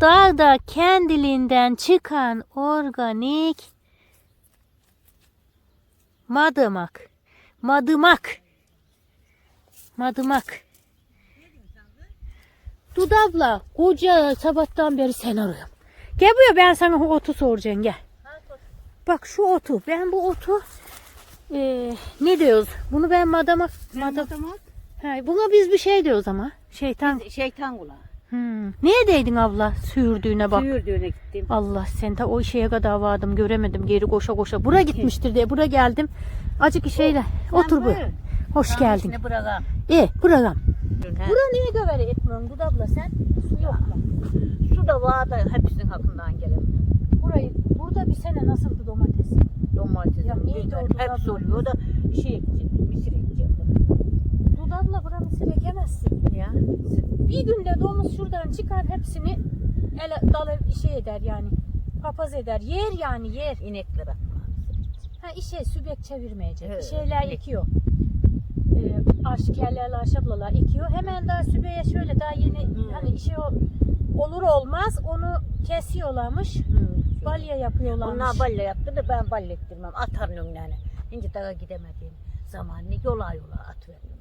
dağda kendiliğinden çıkan organik madımak. Madımak. Madımak. Dudabla koca sabahtan beri sen arıyorum. Gel buraya ben sana o otu soracağım gel. Bak şu otu. Ben bu otu eee, ne diyoruz? Bunu ben madamak. Madam, ha, buna biz bir şey diyoruz ama. Şeytan. Şeytan kulağı. Hmm. Neye değdin abla sürdüğüne bak. Suyurdığına gittim. Allah sen ta o şeye kadar vardım göremedim geri koşa koşa. Bura gitmiştir diye bura geldim. Acık şeyle otur bu. Hoş geldin. Şimdi bırakam. E buram. Bura niye gövere etmiyorsun Dudu abla sen? Su yok mu? Su da var da hepsinin hakkından gelemiyor. Burayı, burada bir sene nasıldı domates? Domates, Ya neydi biber, dolap? hepsi oluyor da şey ekeceğim, mısır ekeceğim. Abla bura mısır ekemezsin. Ya. Bir günde domuz şuradan çıkar hepsini ele dalı şey eder yani. Papaz eder. Yer yani yer. İnekler atma. Ha işe sübek çevirmeyecek. Evet, Şeyler ekiyor. Ee, aşikerlerle aşablalar ekiyor. Hemen daha sübeye şöyle daha yeni Hmm. hani işe o- olur olmaz onu kesiyorlarmış. Balya yapıyorlarmış. Onlar balle yaptı da ben balle ettirmem. Atarım önlerine. Şimdi daha gidemediğim zamanını yola yola atıverdim yani.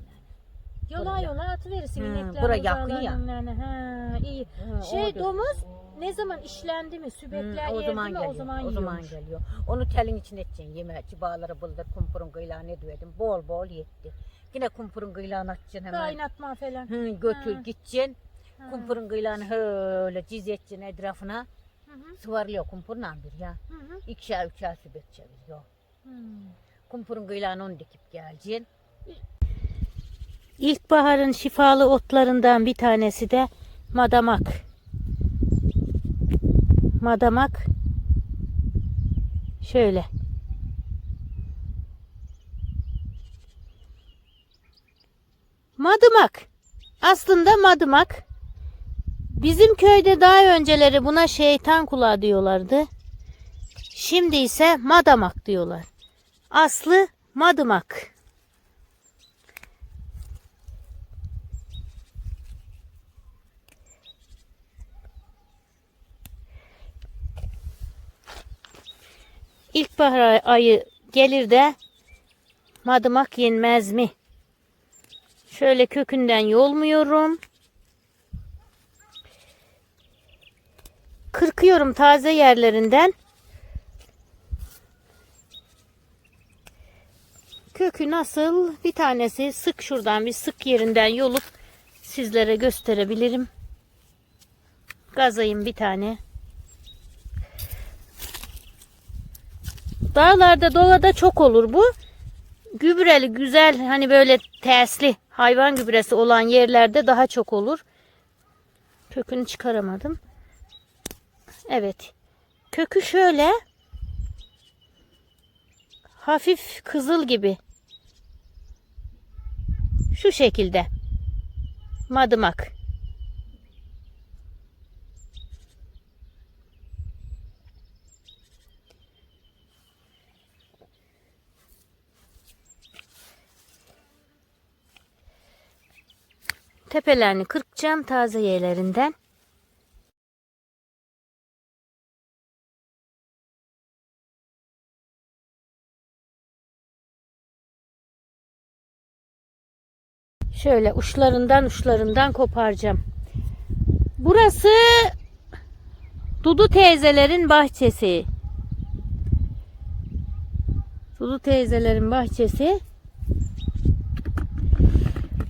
Yola yola atıverirsin Hı, inekler. bura yakın ya. önlerine. Ha, iyi. Hı, Şey orada. domuz ne zaman işlendi mi, Hı, sübekler o yerdi zaman mi geliyor. o zaman o yiyormuş. geliyor. Onu telin içine edeceksin. Yemeği, bağları bıldır, kumpurun kıylağını ediyordum. Bol bol yetti. Yine kumpurun kıylağını atacaksın hemen. Kaynatma falan. Hı, götür Ha. gideceksin. Ha. Kumpurun kıylağını öyle cizeceksin etrafına. Hı hı, Sıvarlıyor kumpurla bir ya. hı hı, İkişer üçer sübet çeviriyor. hı. Kumpurun kıylağını onu dikip geleceksin. İlkbaharın şifalı otlarından bir tanesi de madamak. Madamak şöyle. Madımak. Aslında madımak. Bizim köyde daha önceleri buna şeytan kulağı diyorlardı. Şimdi ise madamak diyorlar. Aslı madımak. İlkbahar ayı gelir de madımak yenmez mi? Şöyle kökünden yolmuyorum. Kırkıyorum taze yerlerinden. Kökü nasıl? Bir tanesi sık şuradan bir sık yerinden yolup sizlere gösterebilirim. Gazayım bir tane. Dağlarda dolada çok olur bu. Gübreli güzel hani böyle tersli hayvan gübresi olan yerlerde daha çok olur. Kökünü çıkaramadım. Evet. Kökü şöyle hafif kızıl gibi. Şu şekilde. Madımak. Tepelerini kırpacağım taze yerlerinden. Şöyle uçlarından uçlarından koparacağım. Burası Dudu teyzelerin bahçesi. Dudu teyzelerin bahçesi.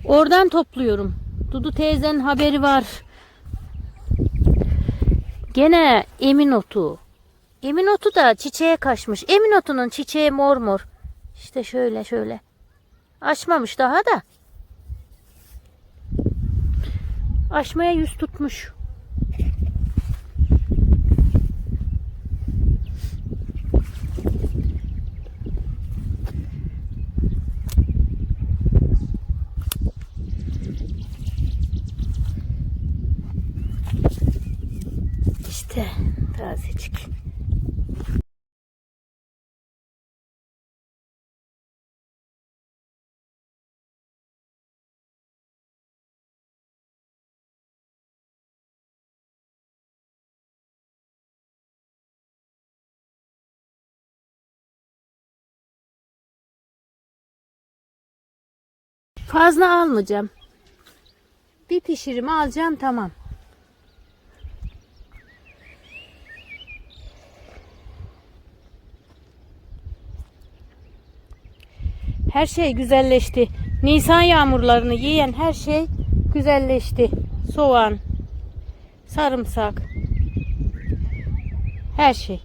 Oradan topluyorum. Dudu teyzenin haberi var. Gene emin otu. Emin otu da çiçeğe kaçmış. Emin otunun çiçeği mor mor. İşte şöyle şöyle. Açmamış daha da. Açmaya yüz tutmuş. İşte tazecik. Fazla almayacağım. Bir pişirimi alacağım tamam. Her şey güzelleşti. Nisan yağmurlarını yiyen her şey güzelleşti. Soğan, sarımsak, her şey.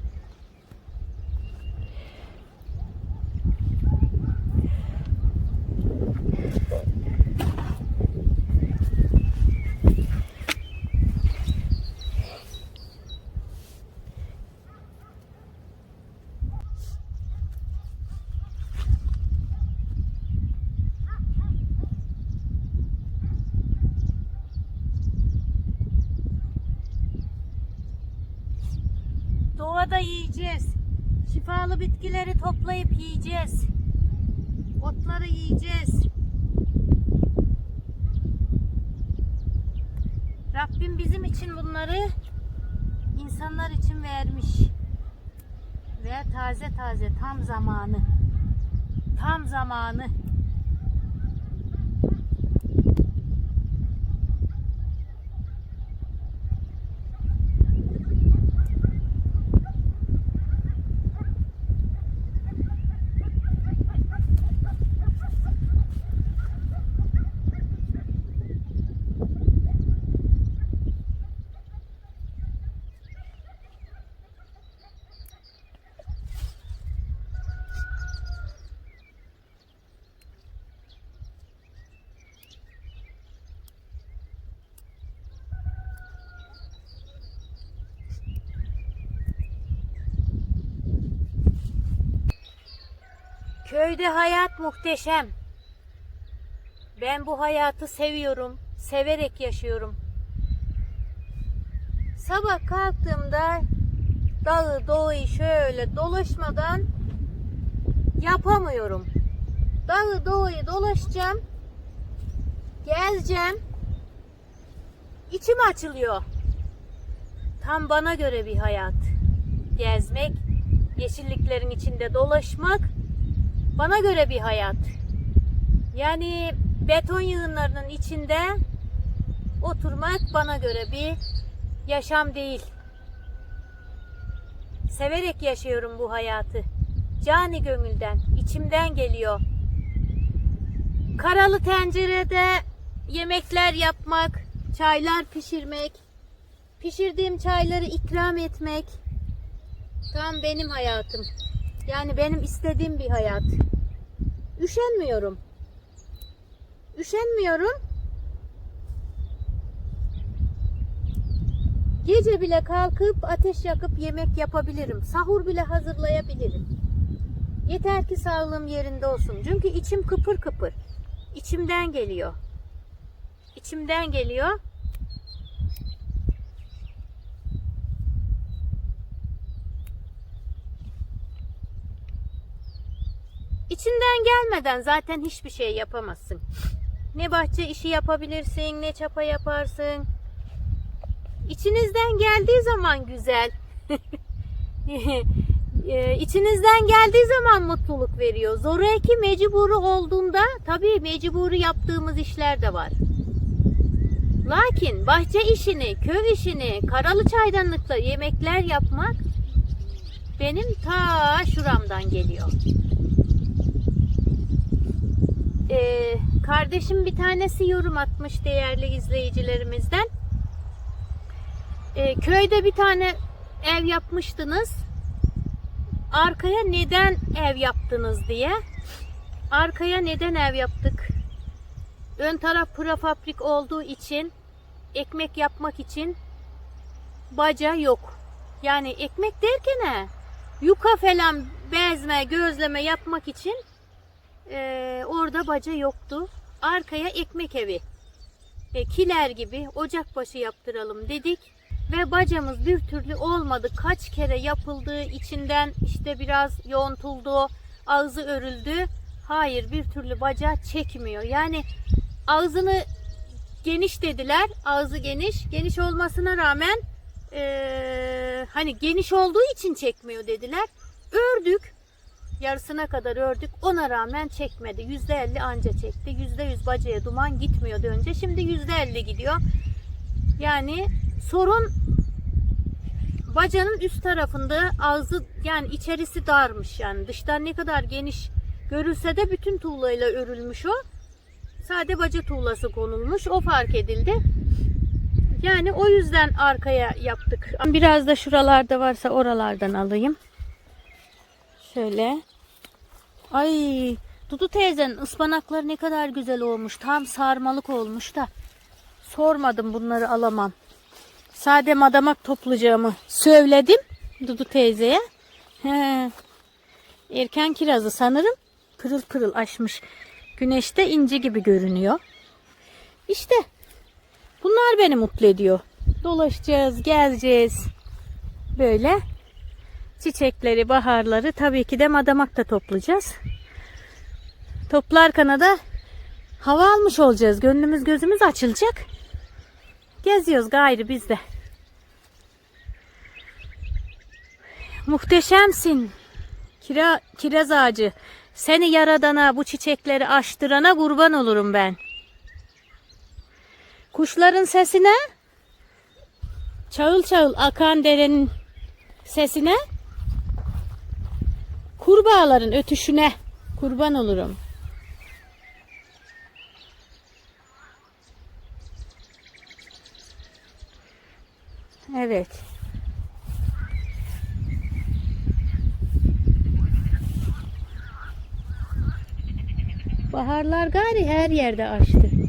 Doğada yiyeceğiz. Şifalı bitkileri toplayıp yiyeceğiz. Otları yiyeceğiz. Rabbim bizim için bunları insanlar için vermiş. Ve taze taze tam zamanı. Tam zamanı. Köyde hayat muhteşem. Ben bu hayatı seviyorum. Severek yaşıyorum. Sabah kalktığımda dağı doğuyu şöyle dolaşmadan yapamıyorum. Dağı doğuyu dolaşacağım. Gezeceğim. İçim açılıyor. Tam bana göre bir hayat. Gezmek, yeşilliklerin içinde dolaşmak bana göre bir hayat. Yani beton yığınlarının içinde oturmak bana göre bir yaşam değil. Severek yaşıyorum bu hayatı. Cani gönülden, içimden geliyor. Karalı tencerede yemekler yapmak, çaylar pişirmek, pişirdiğim çayları ikram etmek tam benim hayatım. Yani benim istediğim bir hayat. Üşenmiyorum. Üşenmiyorum. Gece bile kalkıp ateş yakıp yemek yapabilirim. Sahur bile hazırlayabilirim. Yeter ki sağlığım yerinde olsun. Çünkü içim kıpır kıpır. İçimden geliyor. İçimden geliyor. İçinden gelmeden zaten hiçbir şey yapamazsın. Ne bahçe işi yapabilirsin, ne çapa yaparsın. İçinizden geldiği zaman güzel. Eee, İçinizden geldiği zaman mutluluk veriyor. Zoraki mecburu olduğunda tabii mecburu yaptığımız işler de var. Lakin bahçe işini, köy işini, karalı çaydanlıkta yemekler yapmak benim ta şuramdan geliyor. Ee, kardeşim bir tanesi yorum atmış değerli izleyicilerimizden. Ee, köyde bir tane ev yapmıştınız. Arkaya neden ev yaptınız diye. Arkaya neden ev yaptık? Ön taraf prefabrik olduğu için ekmek yapmak için baca yok. Yani ekmek derken he, yuka falan bezme, gözleme yapmak için ee, orada baca yoktu. Arkaya ekmek evi. E, kiler gibi ocakbaşı yaptıralım dedik. Ve bacamız bir türlü olmadı. Kaç kere yapıldı, içinden işte biraz yontuldu, ağzı örüldü. Hayır bir türlü baca çekmiyor. Yani ağzını geniş dediler. Ağzı geniş. Geniş olmasına rağmen eee, hani geniş olduğu için çekmiyor dediler. Ördük. Yarısına kadar ördük. Ona rağmen çekmedi. Yüzde elli anca çekti. Yüzde yüz bacaya duman gitmiyordu önce. Şimdi yüzde elli gidiyor. Yani sorun bacanın üst tarafında ağzı yani içerisi darmış yani dıştan ne kadar geniş görülse de bütün tuğlayla örülmüş o. Sade baca tuğlası konulmuş. O fark edildi. Yani o yüzden arkaya yaptık. Biraz da şuralarda varsa oralardan alayım. Şöyle. Ay Dudu teyzenin ıspanakları ne kadar güzel olmuş. Tam sarmalık olmuş da. Sormadım bunları alamam. Sade madamak toplayacağımı söyledim Dudu teyzeye. He. Erken kirazı sanırım pırıl pırıl açmış. Güneşte inci gibi görünüyor. İşte bunlar beni mutlu ediyor. Dolaşacağız, gezeceğiz. Böyle çiçekleri, baharları tabii ki de madamak da toplayacağız. Toplarken da hava almış olacağız. Gönlümüz gözümüz açılacak. Geziyoruz gayrı biz de. Muhteşemsin. Kira, kiraz ağacı. Seni yaradana, bu çiçekleri açtırana kurban olurum ben. Kuşların sesine, çağıl çağıl akan derenin sesine, kurbağaların ötüşüne kurban olurum. Evet. Baharlar gari her yerde açtı.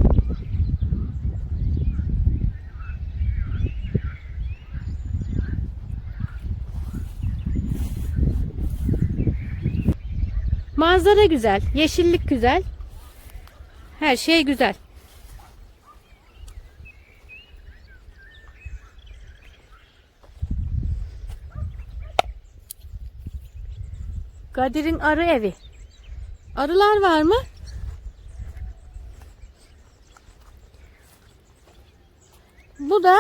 Manzara güzel, yeşillik güzel. Her şey güzel. Kadir'in arı evi. Arılar var mı? Bu da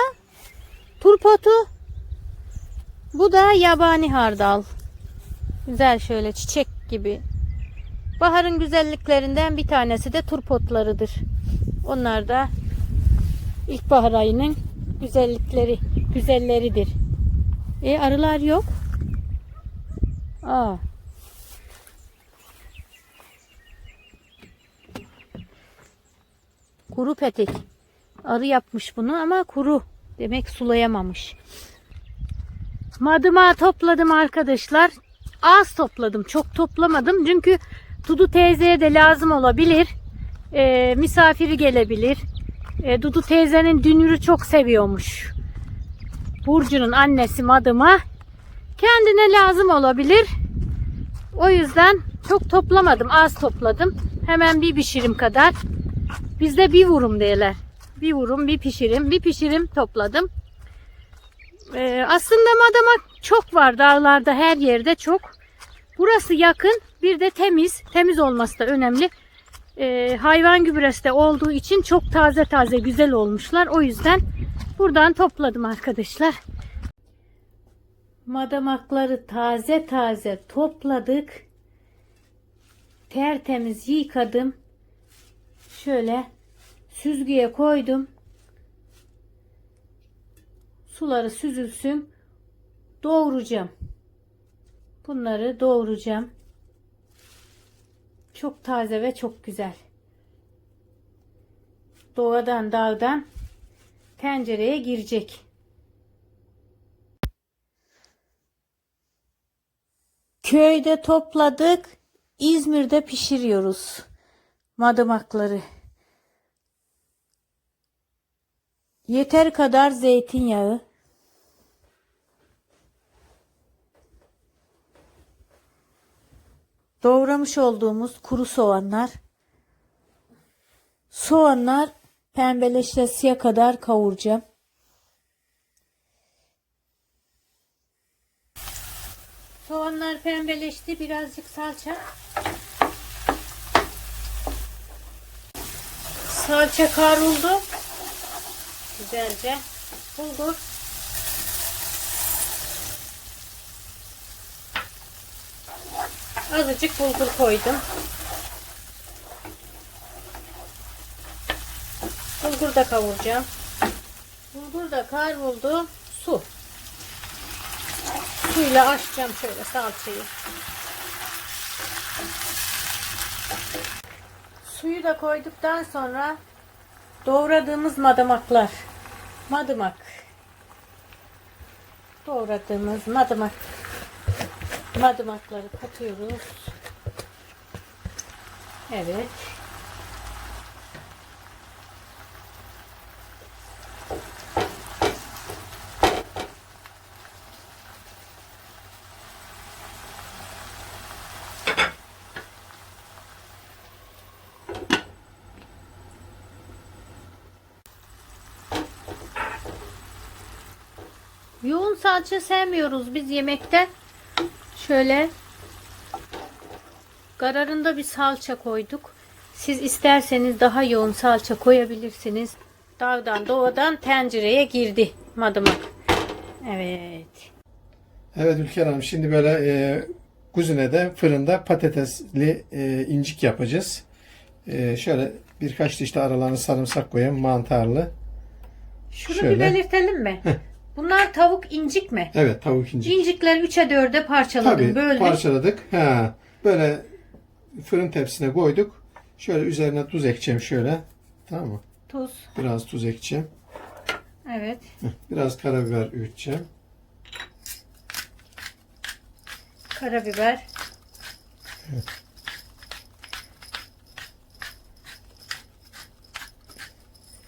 turpotu. Bu da yabani hardal. Güzel şöyle çiçek gibi. Baharın güzelliklerinden bir tanesi de turpotlarıdır. Onlar da ilkbahar ayının güzellikleri, güzelleridir. E arılar yok. Aa. Kuru petek. Arı yapmış bunu ama kuru. Demek sulayamamış. Madıma topladım arkadaşlar. Az topladım. Çok toplamadım. Çünkü Dudu teyzeye de lazım olabilir. Ee, misafiri gelebilir. Ee, Dudu teyzenin dünürü çok seviyormuş. Burcu'nun annesi Madıma. Kendine lazım olabilir. O yüzden çok toplamadım. Az topladım. Hemen bir pişirim kadar. Bizde bir vurum derler. Bir vurum, bir pişirim, bir pişirim topladım. Ee, aslında madamak çok var dağlarda her yerde çok. Burası yakın bir de temiz. Temiz olması da önemli. Ee, hayvan gübresi de olduğu için çok taze taze güzel olmuşlar. O yüzden buradan topladım arkadaşlar. Madamakları taze taze topladık. Tertemiz yıkadım. Şöyle süzgüye koydum. Suları süzülsün. Doğuracağım. Bunları doğuracağım. Çok taze ve çok güzel. Doğadan dağdan tencereye girecek. Köyde topladık. İzmir'de pişiriyoruz. Madımakları. Yeter kadar zeytinyağı. Doğramış olduğumuz kuru soğanlar. Soğanlar pembeleşesiye kadar kavuracağım. Soğanlar pembeleşti. Birazcık salça. Salça kavruldu. Güzelce. Bulgur. Azıcık bulgur koydum. Bulgur da kavuracağım. Bulgur da kavruldu. Su. Suyla açacağım şöyle salçayı. Suyu da koyduktan sonra doğradığımız madımaklar. Madımak. Doğradığımız madımak. Madımakları katıyoruz. Evet. Yoğun salça sevmiyoruz biz yemekte. Şöyle kararında bir salça koyduk. Siz isterseniz daha yoğun salça koyabilirsiniz. Dağdan doğadan tencereye girdi madımak. Evet. Evet Ülker Hanım şimdi böyle e, kuzinede fırında patatesli e, incik yapacağız. E, şöyle birkaç diş de aralarına sarımsak koyayım mantarlı. Şunu Şöyle. bir belirtelim mi? Bunlar tavuk incik mi? Evet tavuk incik. İncikleri 3'e 4'e parçaladım. Tabii Böyle. parçaladık. Ha, böyle fırın tepsisine koyduk. Şöyle üzerine tuz ekeceğim şöyle. Tamam mı? Tuz. Biraz tuz ekeceğim. Evet. Biraz karabiber üyüteceğim. Karabiber.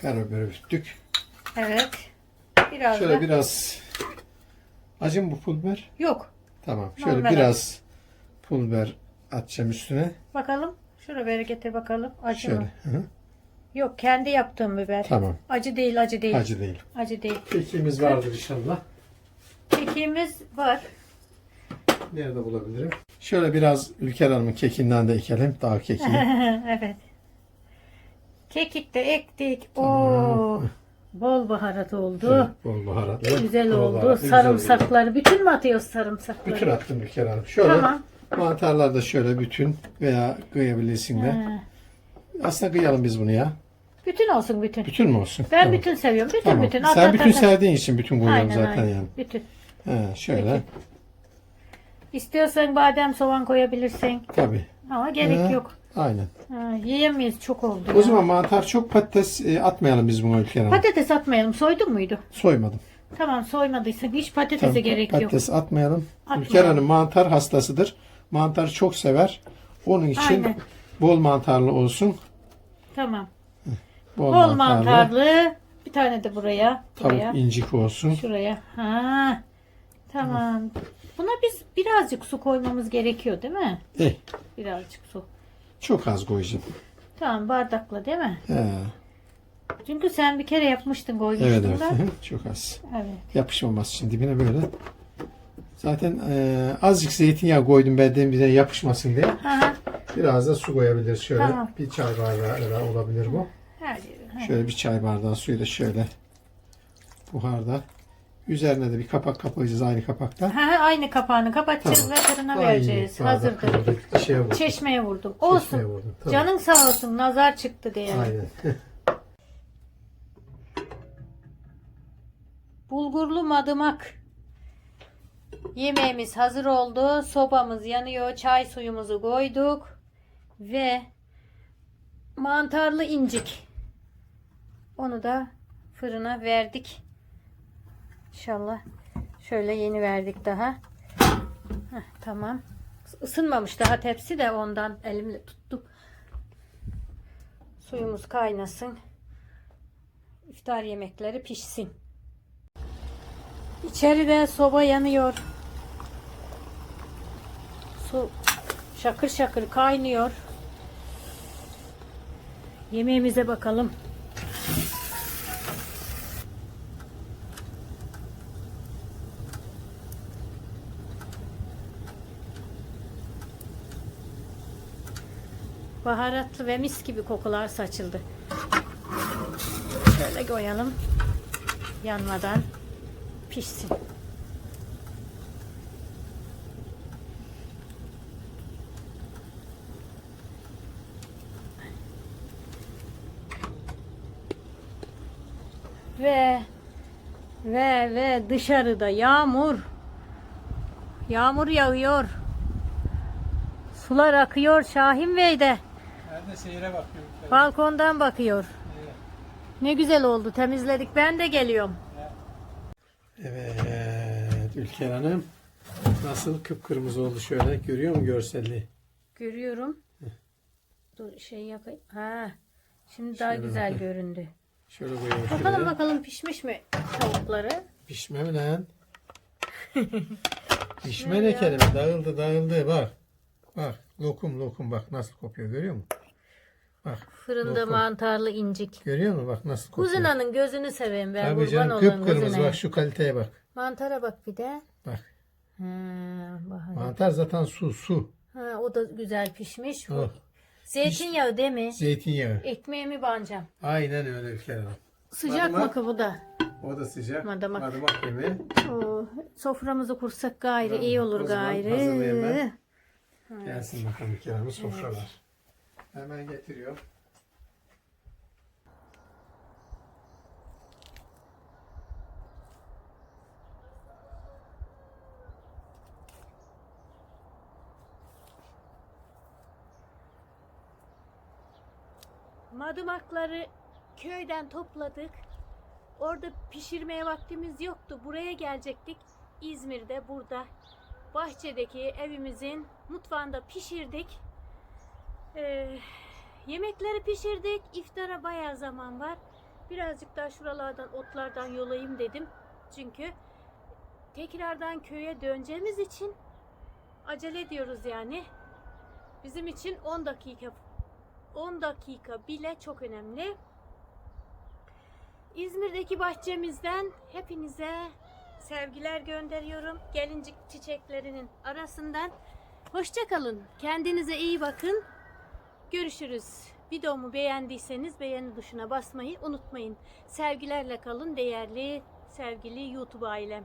Karabiber üyüttük. Evet. Biraz Şöyle da. biraz acı mı bu pul biber? Yok. Tamam. Şöyle Normal biraz pul biber atacağım üstüne. Bakalım. Beri getir bakalım. Acı Şöyle. mı? Hı. Yok kendi yaptığım biber. Tamam. Acı değil acı değil. Acı değil. Acı değil. Kekiğimiz vardır inşallah. Kekiğimiz var. Nerede bulabilirim? Şöyle biraz Ülker Hanım'ın kekinden de ekelim. Daha kekiği. evet. Kekik de ektik. Oo. Bol baharat oldu. Evet, bol baharatlı. Güzel Bol oldu. baharatlı, güzel. Sarımsakları bütün mü atıyoruz sarımsakları? Bütün attım Ülker Hanım. Şöyle Tamam. mantarlar da şöyle bütün veya kıyabilirsin de. Ha. Aslında kıyalım biz bunu ya. Bütün olsun bütün. Bütün mü olsun? Ben Tamam. bütün seviyorum. Bütün Tamam. bütün. Sen bütün at. sevdiğin için bütün koyuyorum Aynen, zaten aynen. yani. Bütün. He, şöyle. İstiyorsan badem soğan koyabilirsin. Tabii. Ama gerek Ha. yok. Aynen. Ha, yiyemeyiz çok oldu. O ya. zaman mantar çok patates e, atmayalım biz buna Hanım. Patates atmayalım. Soydun muydu? Soymadım. Tamam soymadıysa hiç patatese Tamam, gerek yok. patates atmayalım. Atmayalım. Ülker Hanım mantar hastasıdır. Mantar çok sever. Onun için Aynen. bol mantarlı olsun. Tamam. Bol, Bol mantarlı. mantarlı. Bir tane de buraya. Buraya. Tavuk incik olsun. Şuraya. Ha. Tamam. Buna biz birazcık su koymamız gerekiyor değil mi? Eh, Birazcık su. Çok az koyacağım. Tamam bardakla değil mi? He, Çünkü sen bir kere yapmıştın koymuştun evet evet. da. Çok az. Evet. Yapışmaması için dibine böyle. Zaten e, azıcık zeytinyağı koydum benden bize yapışmasın diye. Ha, Biraz da su koyabiliriz şöyle. Tamam. Bir çay bardağı olabilir bu. her yeri. Şöyle bir çay bardağı suyu da şöyle buharda. Üzerine de bir kapak kapayacağız aynı kapakta. Ha, aynı kapağını kapatacağız Tamam. ve fırına Aynı vereceğiz. bardak Hazırdır. Şeye vurdum. Çeşmeye vurdum. Olsun. vurdum. Tamam. Canın sağ olsun. Nazar çıktı diye. Aynen. Bulgurlu madımak. Yemeğimiz hazır oldu. Sobamız yanıyor. Çay suyumuzu koyduk. Ve mantarlı incik. Onu da fırına verdik. İnşallah. Şöyle yeni verdik daha. Heh, tamam. Isınmamış daha tepsi de ondan elimle tuttum. Suyumuz kaynasın. İftar yemekleri pişsin. İçeride soba yanıyor. Su şakır şakır kaynıyor. Yemeğimize bakalım. Baharatlı ve mis gibi kokular saçıldı. Şöyle koyalım. Yanmadan pişsin. Ve ve ve dışarıda yağmur. Yağmur yağıyor. Sular akıyor Şahin Bey'de. De seyre bakıyorum. Balkondan bakıyor. Ne güzel oldu. Temizledik. Ben de geliyorum. Evet Ülker Hanım. Nasıl kıpkırmızı oldu şöyle. Görüyor mu görselliği? Görüyorum. Dur şey yakayım. Ha. Şimdi daha Şöyle güzel bakayım. göründü. Şöyle koyayım Bakalım şuraya. bakalım pişmiş mi tavukları? Pişme mi lan? Pişme ne kelime? Dağıldı dağıldı bak. Bak lokum lokum bak nasıl kopuyor görüyor musun? Bak Fırında Lokum. mantarlı incik. görüyor musun bak nasıl kopuyor. Kuzinanın gözünü seveyim ben. Tabii canım kıpkırmızı bak şu kaliteye bak. Mantara bak bir de. Bak Ha, mantar zaten su su. ha, o da güzel pişmiş. Oh. Zeytinyağı değil mi? Zeytinyağı. Ekmeğimi banacağım. Aynen öyle Ülker Hanım. Sıcak mı Madımak. ki bu da? O da sıcak. Madımak. Madımak yemeği. Oo, soframızı kursak gayrı Tamam, iyi olur o zaman gayrı. hazırlayayım Gelsin bakalım Ülker Hanım sofralar. Hemen getiriyor. Madımakları köyden topladık. Orada pişirmeye vaktimiz yoktu. Buraya gelecektik. İzmir'de burada bahçedeki evimizin mutfağında pişirdik. Ee, yemekleri pişirdik. İftara bayağı zaman var. Birazcık daha şuralardan otlardan yolayım dedim. Çünkü tekrardan köye döneceğimiz için acele ediyoruz yani. Bizim için 10 dakika 10 dakika bile çok önemli. İzmir'deki bahçemizden hepinize sevgiler gönderiyorum. Gelincik çiçeklerinin arasından. Hoşça kalın. Kendinize iyi bakın. Görüşürüz. Videomu beğendiyseniz beğeni tuşuna basmayı unutmayın. Sevgilerle kalın değerli sevgili YouTube ailem.